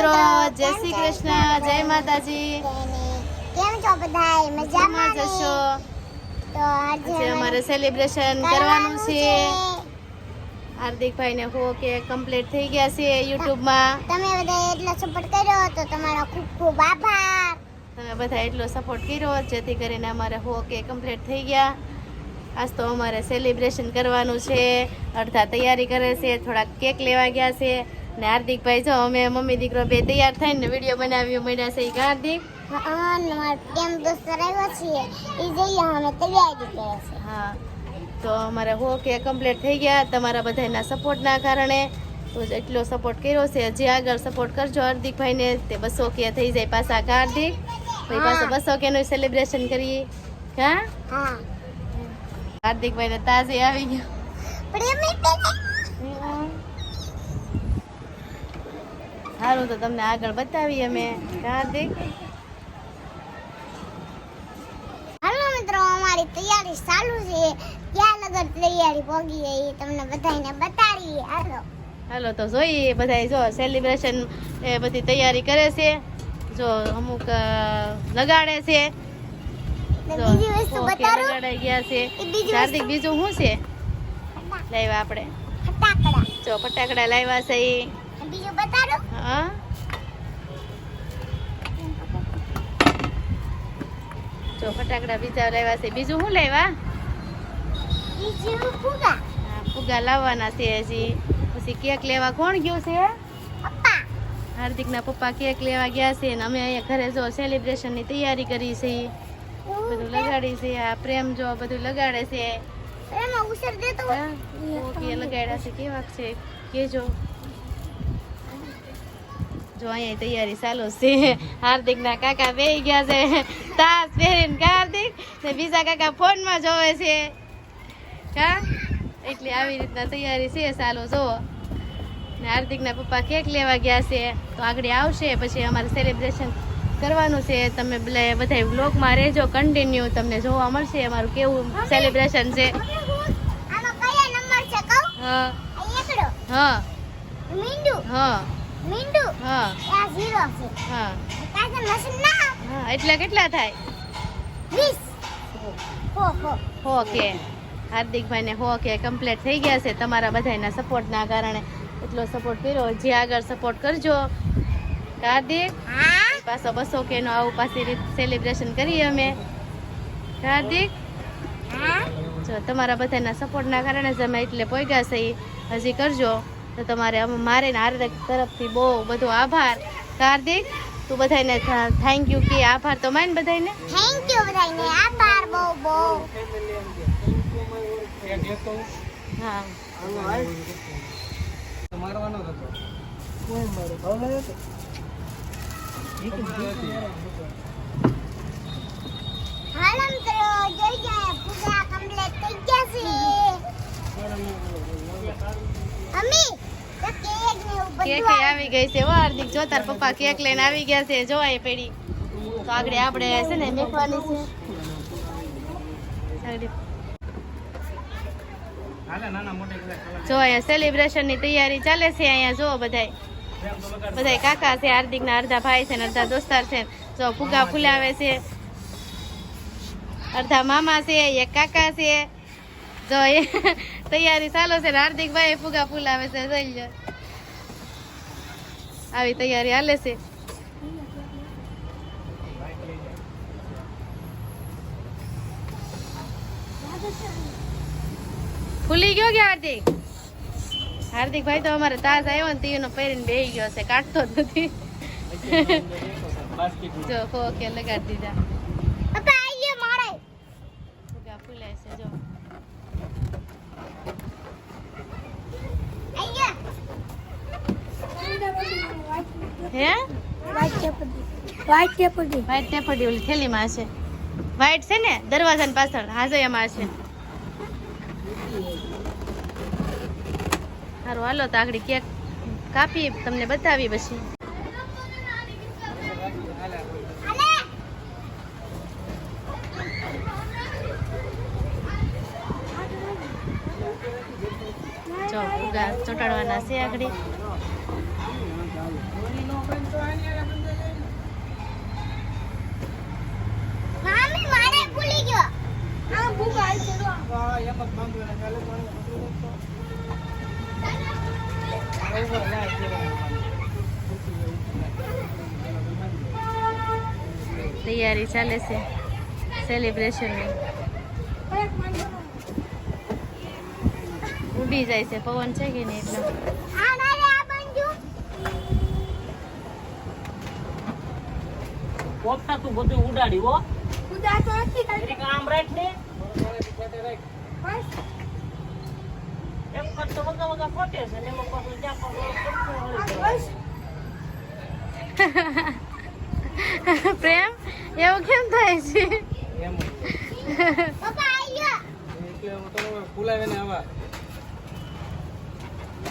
મિત્રો જય શ્રી કૃષ્ણ જય માતાજી. કેમ છો બધા મજામાં? જશો? તો આજે આજે અમારે સેલિબ્રેશન કરવાનું છે. હાર્દિકભાઈ ને હો કે કમ્પ્લીટ થઈ ગયા છે યુટ્યુબમાં તમે બધા એટલો સપોર્ટ કર્યો તો તમારો ખૂબ ખૂબ આભાર. તમે બધા એટલો સપોર્ટ કર્યો જેથી કરીને અમારે હો કે કમ્પ્લીટ થઈ ગયા. આજ તો અમારે સેલિબ્રેશન કરવાનું છે. અડધા તૈયારી કરે છે થોડાક કેક લેવા ગયા છે. ને હાર્દિકભાઈ જો અમે મમ્મી દીકરો બે તૈયાર થઈને વીડિયો બનાવી મળ્યા છે. હાર્દિક? હા ને તો અમારે હો કે કમ્પ્લીટ થઈ ગયા. તમારા બધાના સપોર્ટના કારણે તો એટલો સપોર્ટ કર્યો છે. હજી આગળ સપોર્ટ કરજો હાર્દિકભાઈને તે બસો કે થઈ જાય પાછા. હાર્દિક? પછી પાછો બસો કેનું સેલિબ્રેશન કરીએ. હા. હા હાર્દિકભાઈને તાજે આવી ગયો પ્રેમ એટલે સારું તો તમને આગળ બતાવીએ અમે. કા હાલો મિત્રો અમારી તૈયારી ચાલુ છે. ક્યાં લગર તૈયારી પોગી એ તમને બધાને બતાડીએ. હાલો. હાલો તો જોઈએ બધા જો સેલિબ્રેશન એ બધી તૈયારી કરે છે. જો અમુક લગાડે છે. બીજી વસ્તુ ઓકે, લગાડાઈ ગયા છે. એ બીજું શું છે? લાવ્યા આપણે. ફટાકડા. જો ફટાકડા લાવ્યા છે બીજું બતાડું? હા? જો ફટાકડા બીજા લાવ્યા છે. બીજું શું લાવ્યા? બીજું ફુગા. હા, ફુગા લાવવાના છે હજી. પછી કેક લેવા કોણ ગયો છે? પપ્પા. હાર્દિકના પપ્પા કેક લેવા ગયા છે ને અમે અહીંયા ઘરે જો સેલિબ્રેશનની તૈયારી કરી છે. બધું લગાડી છે આ પ્રેમ જો બધું લગાડે છે. એમાં ઉસર દેતો ઓકે લગાડ્યા છે. કેવાક છે? કેજો. જો અહીંયા તૈયારી ચાલુ છે. હાર્દિક ના કાકા બે ગયા છે. તાસ પહેરીને હાર્દિક ને બીજા કાકા ફોનમાં જોવે છે. કા એટલે આવી રીતના તૈયારી છે ચાલો જો. ને હાર્દિકના પપ્પા કેક લેવા ગયા છે. તો આગળ આવશે પછી અમારે સેલિબ્રેશન કરવાનું છે. તમે બલે- બધા બ્લોગમાં રહેજો કન્ટિન્યુ તમને જોવા મળશે અમારું કેવું સેલિબ્રેશન છે. હા? હા. હા. મીંડુ. હા. આ ઝીરો છે. હા. કાજે મશીન ના. હા એટલા કેટલા થાય? 20 હો હો. ઓકે હાર્દિકભાઈને હો કે કમ્પ્લીટ થઈ ગયા છે. તમારા બધાના સપોર્ટના કારણે એટલો સપોર્ટ કર્યો. જે આગળ સપોર્ટ કરજો. હાર્દિક હા? પાછો બસો કે નો આવું પાછી રીત સેલિબ્રેશન કરીએ અમે. હાર્દિક હા? જો તમારા બધાના સપોર્ટના કારણે જ અમે એટલે પોગ્યા છે. હજી કરજો. તો તમારે અમે મારે ને હાર્દિક તરફથી બહુ બધો આભાર. હાર્દિક તું બધાને થેન્ક યુ કે આભાર તો માન બધાને થેન્ક યુ બધાને આભાર બહુ બહુ. હા. હાલો મિત્રો જોઈ જાય પૂજા કમ્પ્લીટ થઈ ગયા છે. અમી તો કેક આવી ગઈ છે હાર્દિક. જો તાર પપ્પા કેક લઈને આવી ગયા છે જો પેડી. તો આગળ આપણે છે ને મેકવાની છે. જો અહીંયા સેલિબ્રેશનની તૈયારી ચાલે છે અહીંયા જો બધાય. બધા કાકા છે હાર્દિક ના અડધા ભાઈ છે ને અડધા દોસ્તાર છે. જો ફુગા ફુલાવે છે. અડધા મામા છે એક કાકા છે. જો એ તૈયારી ચાલો છે ને હાર્દિક ભાઈ ફુગા ફૂલાવે છે જઈ લો આવી તૈયારી હાલે છે. ફૂલી ગયો કે હાર્દિક? હાર્દિક ભાઈ તો અમારે તાજ આવ્યો ને તીનો પહેરીને બેહી ગયો છે કાઢતો જ નથી. જો હો કે લગાડી દીધા. ફૂલાય છે જો આવી ગયો હે? વાઈટ ટેપડી વાઈટ વ્હાઈટ ટેપડી ઓલી થેલીમાં છે વ્હાઈટ છે ને, દરવાજાની પાછળ હાજો એમાં છે સારું હાલો, તો આગળ કેક કાપી તમને બતાવી પછી. જો ફુગા ચોટાડવાના છે આગળ. તૈયારી ચાલે છે. સેલિબ્રેશનની ઉડી જાય છે. પવન છે કે નહીં એટલો? આ ના રે આ બાજુ પોપટા તું બધું ઉડાડી હો. ઉદા નથી આમ રાખ ને એમ વગા ફોટે છે ને એમાં પાછું જ્યાં પાછું પ્રેમ? એવું કેમ થાય છે? પપ્પા આયો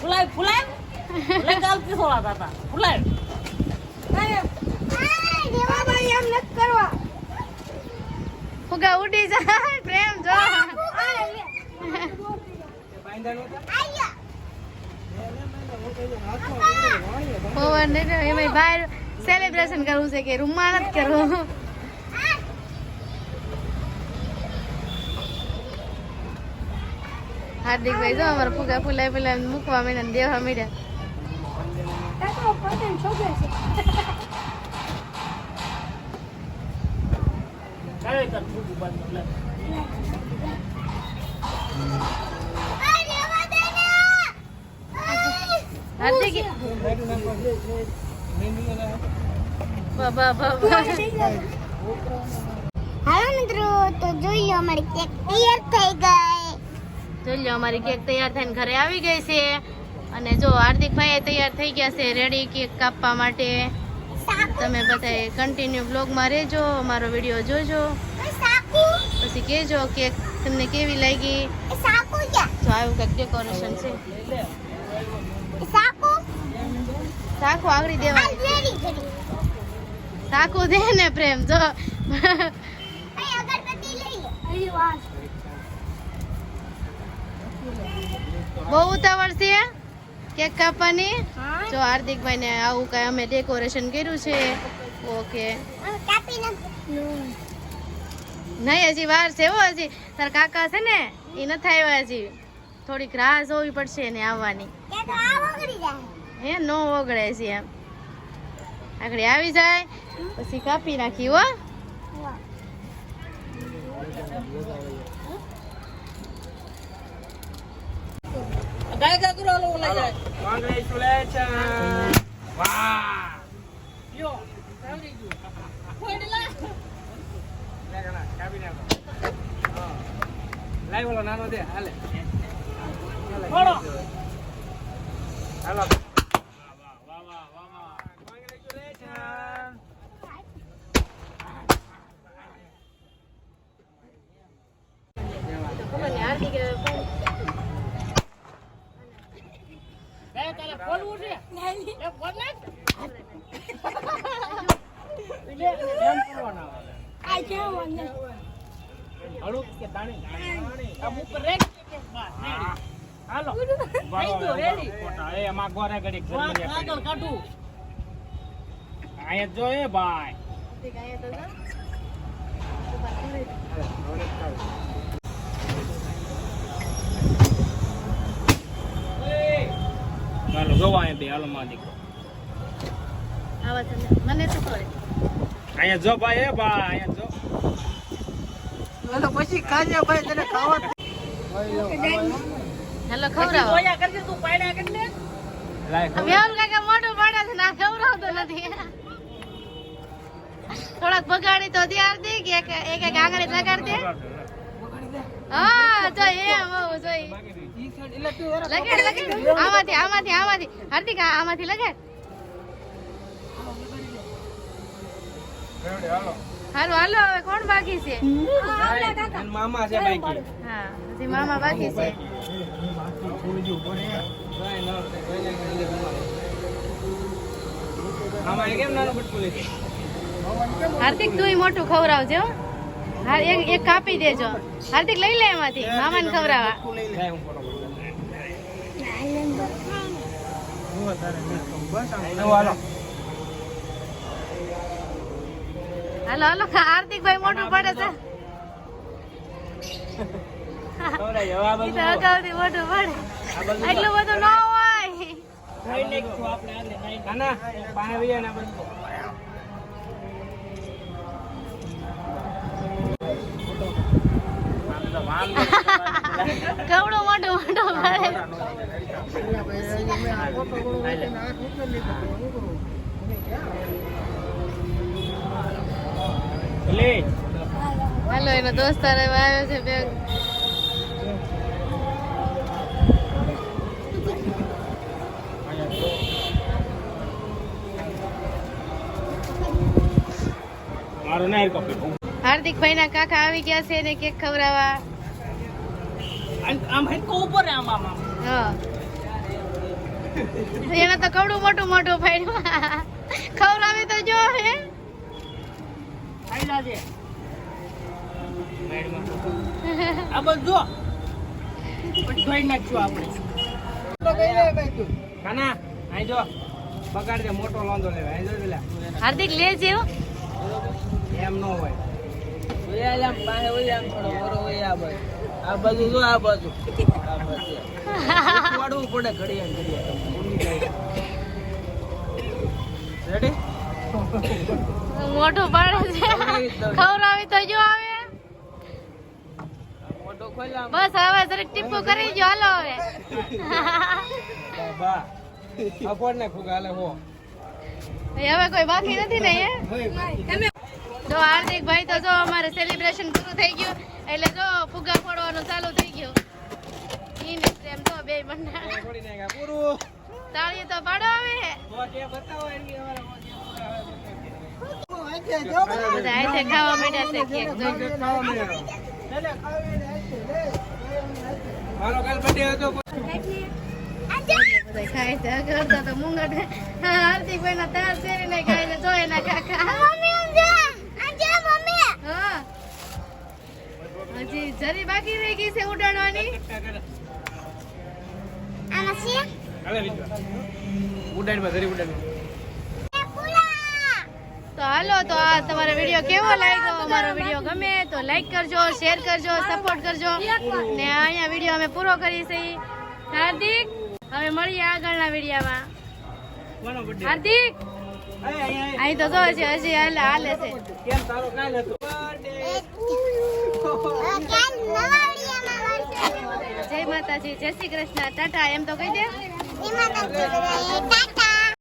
ફુલાય ફુલાય ફુલાય ગાલતી સોળા હતા ફુલાય ફુગા ઉડી જાય, પ્રેમ, જો. આયો. પવન એમાં બહાર સેલિબ્રેશન કરવું છે કે રૂમમાં નથી કરવું. હાર્દિકભાઈ જો અમારા ફુગા ફુલાય ફુલાય મૂકવા માંડ્યા દેવા માંડ્યા તાતો પતંગ છોકે છે કાલે કર ફૂટું બંધ એટલે આ દેવા દે ને હાર્દિક બાબા બાબા. હાલો મિત્રો તો જોઈએ અમારી કેક તૈયાર થઈ ગઈ. જોઈ લો અમારી કેક તૈયાર થઈને ઘરે આવી ગઈ છે. અને જો હાર્દિકભાઈ તૈયાર થઈ ગયા છે રેડી કેક કાપવા માટે. તમે બધા કન્ટિન્યુ બ્લોગમાં રહેજો અમારો વીડિયો જોજો. પછી કહેજો કેક તમને કેવી લાગી. જો આવું કંઈક ડેકોરેશન છે. સાખું આવરી દેવા. સાખો દે ને પ્રેમ જો. બહુ ઉતાવળ છે કેક કાપવાની? જો હાર્દિકભાઈ ને આવું કઈ અમે ડેકોરેશન કર્યું છે. ઓકે. નહીં હજી વાર છે હો હજી. તાર કાકા છે ને એ નથી આવ્યા હજી. થોડીક રાહ જોવી પડશે એને આવવાની. હે નો ઓગળે છે એમ આગળ આવી જાય પછી કાપી નાખી હો વાહ નાનો દે હાલે લો છે એ આવે. આ કે કાઢું. જો એ ભાઈ અહીંયા બે હાલો માં દીકરો. મને શું કરે અહીંયા જો ભાઈ એ ભાઈ અહીંયા જો. હેલો ખવડાવો. જોયા કરજે તું પાડ્યા મેહુલ કાકા પાડે છે ના ખવડાવતો નથી. થોડાક બગાડી તો ત્યાર દે કે એક એક એક આંગળી લગાડ દે. હા જો એ હોવું જોઈએ લગાડ આમાંથી આમાંથી આમાંથી. હાર્દિક આમાંથી લગાડ. હાલો હાલો, હવે કોણ બાકી છે? મામા છે બાકી હા, હજી મામા બાકી છે. હાર્દિક, તું મોટું ખવડાવજો હા, એક એક કાપી દેજો. હાર્દિક, લઈ લે એમાંથી. મામાને ખવડાવવા. લાય હું હાલો. હાલો હાર્દિકભાઈ હાર્દિક ભાઈ મોટું પડે છે. મોટું પડે. એટલું બધું ન હોય. કવડું મોટું મોટું પડે. લે. હાલો એનો દોસ્તાર હવે આવ્યો છે બેગ કર્યું. હાર્દિક ભાઈ ના કાકા આવી ગયા છે ને કેક ખવડાવવા આમ- હે ઉપર આમ આમ. હા એને તો કવડું મોટું મોટું ફાડ્યું ખવડાવી તો જો હે. આ બાજુ જો. પછી ધોઈ નાખશું આપણે. કાના આઈ જો. બગાડ દે મોટો લોંદો લેવા આઈ જો પેલા. હાર્દિક લે છે હો. એમ ન હોય. આ ઓરો જો આ બાજુ આ બાજુ. વાળવું પડે ઘડિયાળ ઘડિયાળ. રેડી મોઢું પડે છે. ખવડાવી તો જો આવે. બસ હવે જરીક ટીપુ કરી જો હાલો હવે. બા. અફોર્ડ ને ફુગા હાલે હો. હવે કોઈ બાકી નથી ને તમે તો હાર્દિક ભાઈ તો જો અમારે સેલિબ્રેશન પૂરું થઈ ગયું. એટલે જો ફુગા ફોડવાનું ચાલુ થઈ ગયું. ઈને પ્રેમ તો બે મંડા નાખ્યા પૂરું. તાળી તો પાડો આવે તો કે બતાવો એની અમારે બધા આઈથે ખાવા માંડ્યા છે કેક જો મારો કાલ બર્થડે હતો બધા ખાય છે. કરતા તો મુંગટ હા હાર્દિક ભાઈ ના તાર શેરીને ખાય છે જોઈ ના કાકા મમ્મી આમ જો આમ જો મમ્મી હા હજી જરી બાકી રહી ગઈ છે ઉડાડવાની? આમાં છે? ઉડાડમાં ધરી ઉડાડમાં તો હાલો તો આ તમારો વીડિયો કેવો લાગ્યો? અમારો વીડિયો ગમે તો લાઈક કરજો શેર કરજો સપોર્ટ કરજો. ને અહીંયા વીડિયો અમે પૂરો કરી છે. હાર્દિક હવે મળીએ આગળના વિડીયોમાં. હાર્દિક! અહીં તો જો છે હજી હાલે હાલે છે. કેમ તારો કાલ હતો? જય માતાજી જય શ્રી કૃષ્ણ. ટાટા એમ તો કહી દે. તો